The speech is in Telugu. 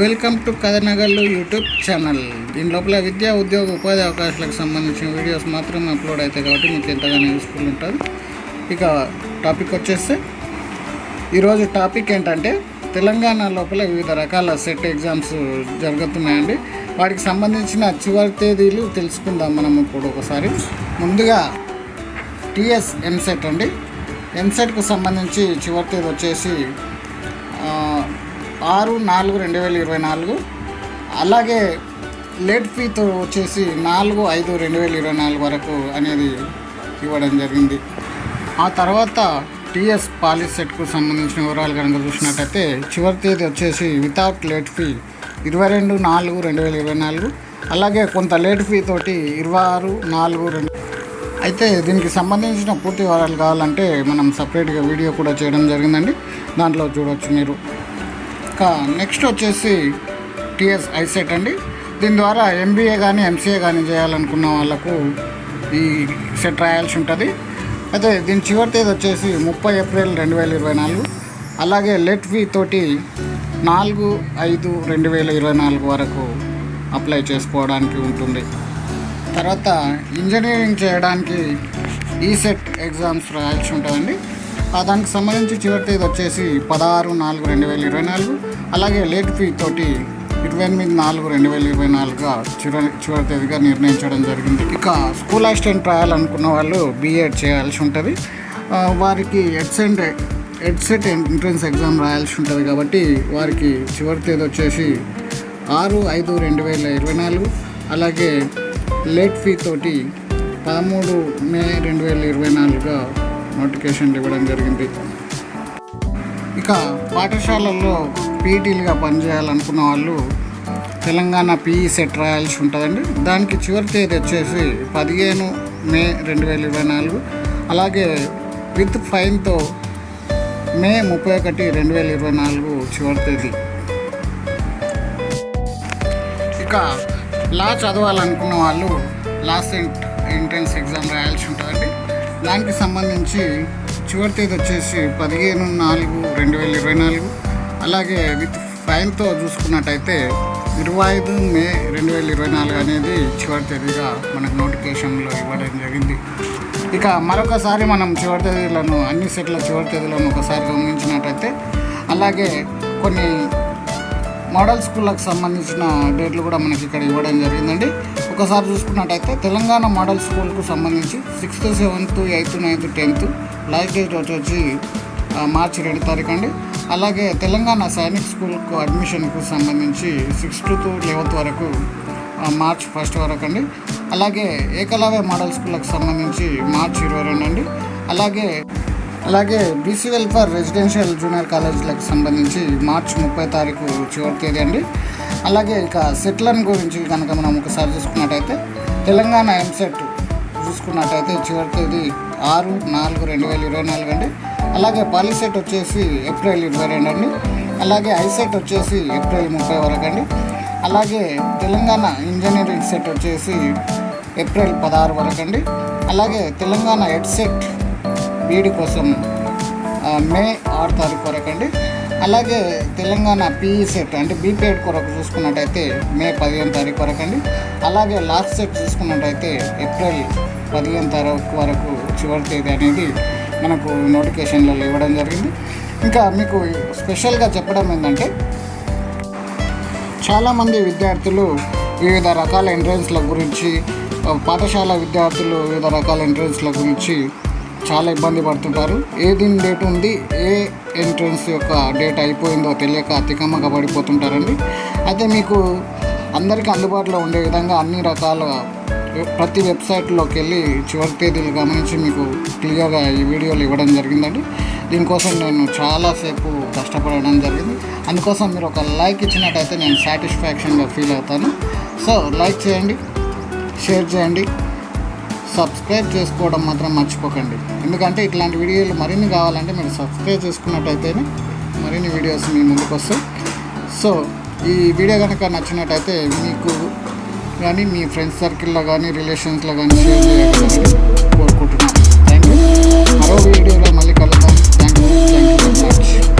వెల్కమ్ టు కథనగర్లు యూట్యూబ్ ఛానల్. దీని లోపల విద్యా ఉద్యోగ ఉపాధి అవకాశాలకు సంబంధించిన వీడియోస్ మాత్రమే అప్లోడ్ అవుతాయి కాబట్టి మీకు ఎంతగానో యూస్ఫుల్ ఉంటుంది. ఇక టాపిక్ వచ్చేస్తే ఈరోజు టాపిక్ ఏంటంటే తెలంగాణ లోపల వివిధ రకాల సెట్ ఎగ్జామ్స్ జరుగుతున్నాయండి. వాటికి సంబంధించిన చివరి తేదీలు తెలుసుకుందాం మనం ఇప్పుడు ఒకసారి. ముందుగా టిఎస్ ఎంసెట్ అండి. ఎంసెట్కు సంబంధించి చివరి తేదీ వచ్చేసి ఆరు నాలుగు రెండు వేల ఇరవై నాలుగు. అలాగే లేట్ ఫీతో వచ్చేసి నాలుగు ఐదు రెండు వేల ఇరవై నాలుగు వరకు అనేది ఇవ్వడం జరిగింది. ఆ తర్వాత టీఎస్ పాలిసెట్కు సంబంధించిన వివరాలు కనుక చూసినట్టయితే చివరి తేదీ వచ్చేసి వితౌట్ లేట్ ఫీ ఇరవై రెండు నాలుగు రెండు వేల ఇరవై నాలుగు. అలాగే కొంత లేట్ ఫీ తోటి ఇరవై ఆరు నాలుగు రెండు అయితే దీనికి సంబంధించిన పూర్తి వివరాలు కావాలంటే మనం సపరేట్గా వీడియో కూడా చేయడం జరిగిందండి. దాంట్లో చూడవచ్చు మీరు. ఒక నెక్స్ట్ వచ్చేసి టిఎస్ ఐసెట్ అండి. దీని ద్వారా ఎంబీఏ కానీ ఎంసీఏ కానీ చేయాలనుకున్న వాళ్ళకు ఈ సెట్ రాయాల్సి ఉంటుంది. అయితే దీని చివరి తేదీ వచ్చేసి ముప్పై ఏప్రిల్ రెండు వేల ఇరవై నాలుగు. అలాగే లెట్ ఫీ తోటి నాలుగు ఐదు రెండు వేల ఇరవై నాలుగు వరకు అప్లై చేసుకోవడానికి ఉంటుంది. తర్వాత ఇంజనీరింగ్ చేయడానికి ఈ సెట్ ఎగ్జామ్స్ రాయాల్సి ఉంటుందండి. దానికి సంబంధించి చివరి తేదీ వచ్చేసి పదహారు నాలుగు రెండు వేల ఇరవై నాలుగు. అలాగే లేట్ ఫీ తోటి ఇరవై ఎనిమిది నాలుగు రెండు వేల ఇరవై నాలుగుగా చివరి చివరి తేదీగా నిర్ణయించడం జరిగింది. ఇక స్కూల్ అసిస్టెంట్ రాయాలనుకున్న వాళ్ళు బీఎడ్ చేయాల్సి ఉంటుంది. వారికి ఎడ్స్ అండ్ ఎడ్సెట్ ఎంట్రన్స్ ఎగ్జామ్ రాయాల్సి ఉంటుంది కాబట్టి వారికి చివరి తేదీ వచ్చేసి ఆరు ఐదు రెండు వేల ఇరవై నాలుగు. అలాగే లేట్ ఫీ తోటి పదమూడు మే రెండు వేల ఇరవై నాలుగుగా నోటిఫికేషన్లు ఇవ్వడం జరిగింది. ఇక పాఠశాలల్లో పీఈటీలుగా పనిచేయాలనుకున్న వాళ్ళు తెలంగాణ పీఈ సెట్ రాయాల్సి ఉంటుందండి. దానికి చివరి తేదీ వచ్చేసి పదిహేను మే రెండు వేల ఇరవై నాలుగు. అలాగే విత్ ఫైన్తో మే ముప్పై ఒకటి రెండు వేల ఇరవై నాలుగు చివరి తేదీ. ఇక లా చదవాలనుకున్న వాళ్ళు లాస్ట్ ఎంట్రన్స్ ఎగ్జామ్ రాయాల్సి ఉంటుందండి. దానికి సంబంధించి చివరి తేదీ వచ్చేసి పదిహేను నాలుగు రెండు వేల ఇరవై నాలుగు. అలాగే విత్ ఫైన్తో చూసుకున్నట్టయితే ఇరవై ఐదు మే రెండు వేల ఇరవై నాలుగు అనేది చివరి తేదీగా మనకు నోటిఫికేషన్లో ఇవ్వడం జరిగింది. ఇక మరొకసారి మనం చివరి తేదీలను అన్ని సెట్ల చివరి తేదీలను ఒకసారి గమనించినట్టయితే అలాగే కొన్ని మోడల్ స్కూళ్ళకు సంబంధించిన డేట్లు కూడా మనకి ఇక్కడ ఇవ్వడం జరిగిందండి. ఒకసారి చూసుకున్నట్టయితే తెలంగాణ మోడల్ స్కూల్కు సంబంధించి sixth seventh eighth ninth tenth last date వచ్చి మార్చి రెండు తారీఖు అండి అలాగే తెలంగాణ సైనిక్ స్కూల్కు అడ్మిషన్కు సంబంధించి సిక్స్త్ టు లెవెన్త్ వరకు మార్చ్ ఫస్ట్ వరకు అండి అలాగే ఏకలవ్య మోడల్ స్కూళ్ళకు సంబంధించి మార్చ్ ఇరవై రెండు అండి అలాగే అలాగే బీసీ వెల్ఫేర్ రెసిడెన్షియల్ జూనియర్ కాలేజీలకు సంబంధించి మార్చి ముప్పై తారీఖు చివరి తేదీ అండి. అలాగే ఇక సెట్లను గురించి కనుక మనం ఒకసారి చూసుకున్నట్టయితే తెలంగాణ ఎంసెట్ చూసుకున్నట్టయితే చివరి తేదీ ఆరు నాలుగు రెండు వేల ఇరవై నాలుగు అండి. అలాగే పాలిసెట్ వచ్చేసి ఏప్రిల్ ఇరవై రెండు అండి. అలాగే ఐసెట్ వచ్చేసి ఏప్రిల్ ముప్పై వరకు అండి. అలాగే తెలంగాణ ఇంజనీరింగ్ సెట్ వచ్చేసి ఏప్రిల్ పదహారు వరకు అండి. అలాగే తెలంగాణ హెడ్సెట్ బీఈడి కోసం మే ఆరు తారీఖు వరకు అండి. అలాగే తెలంగాణ పీఈ సెట్ అంటే బీపీఎడ్ కొరకు చూసుకున్నట్టయితే మే పదిహేను తారీఖు వరకు అండి. అలాగే లాస్ట్ సెట్ చూసుకున్నట్టయితే ఏప్రిల్ పదిహేను తారీఖు వరకు చివరి తేదీ అనేది మనకు నోటిఫికేషన్లలో ఇవ్వడం జరిగింది. ఇంకా మీకు స్పెషల్గా చెప్పడం ఏంటంటే చాలామంది విద్యార్థులు వివిధ రకాల ఎంట్రన్స్ల గురించి పాఠశాల విద్యార్థులు వివిధ రకాల ఎంట్రన్స్ల గురించి చాలా ఇబ్బంది పడుతుంటారు. ఏ దీని డేట్ ఉంది ఏ ఎంట్రన్స్ యొక్క డేట్ అయిపోయిందో తెలియక అతికమ్మగా పడిపోతుంటారండి. అయితే మీకు అందరికీ అందుబాటులో ఉండే విధంగా అన్ని రకాల ప్రతి వెబ్సైట్లోకి వెళ్ళి చివరి తేదీలు గమనించి మీకు క్లియర్గా ఈ వీడియోలు ఇవ్వడం జరిగిందండి. దీనికోసం నేను చాలాసేపు కష్టపడడం జరిగింది. అందుకోసం మీరు ఒక లైక్ ఇచ్చినట్టయితే నేను సాటిస్ఫాక్షన్గా ఫీల్ అవుతాను. సో లైక్ చేయండి షేర్ చేయండి. సబ్స్క్రైబ్ చేసుకోవడం మాత్రం మర్చిపోకండి. ఎందుకంటే ఇట్లాంటి వీడియోలు మరిన్ని కావాలంటే మీరు సబ్స్క్రైబ్ చేసుకున్నట్టయితేనే మరిన్ని వీడియోస్ మీ ముందుకు వస్తాయి. సో ఈ వీడియో కనుక నచ్చినట్టయితే మీకు కానీ మీ ఫ్రెండ్స్ సర్కిల్లో కానీ రిలేషన్స్లో కానీ షేర్ చేయాలని కోరుకుంటున్నాను. థ్యాంక్ యూ మరో వీడియోలో మళ్ళీ కలుద్దాం. Thank you thank you very much.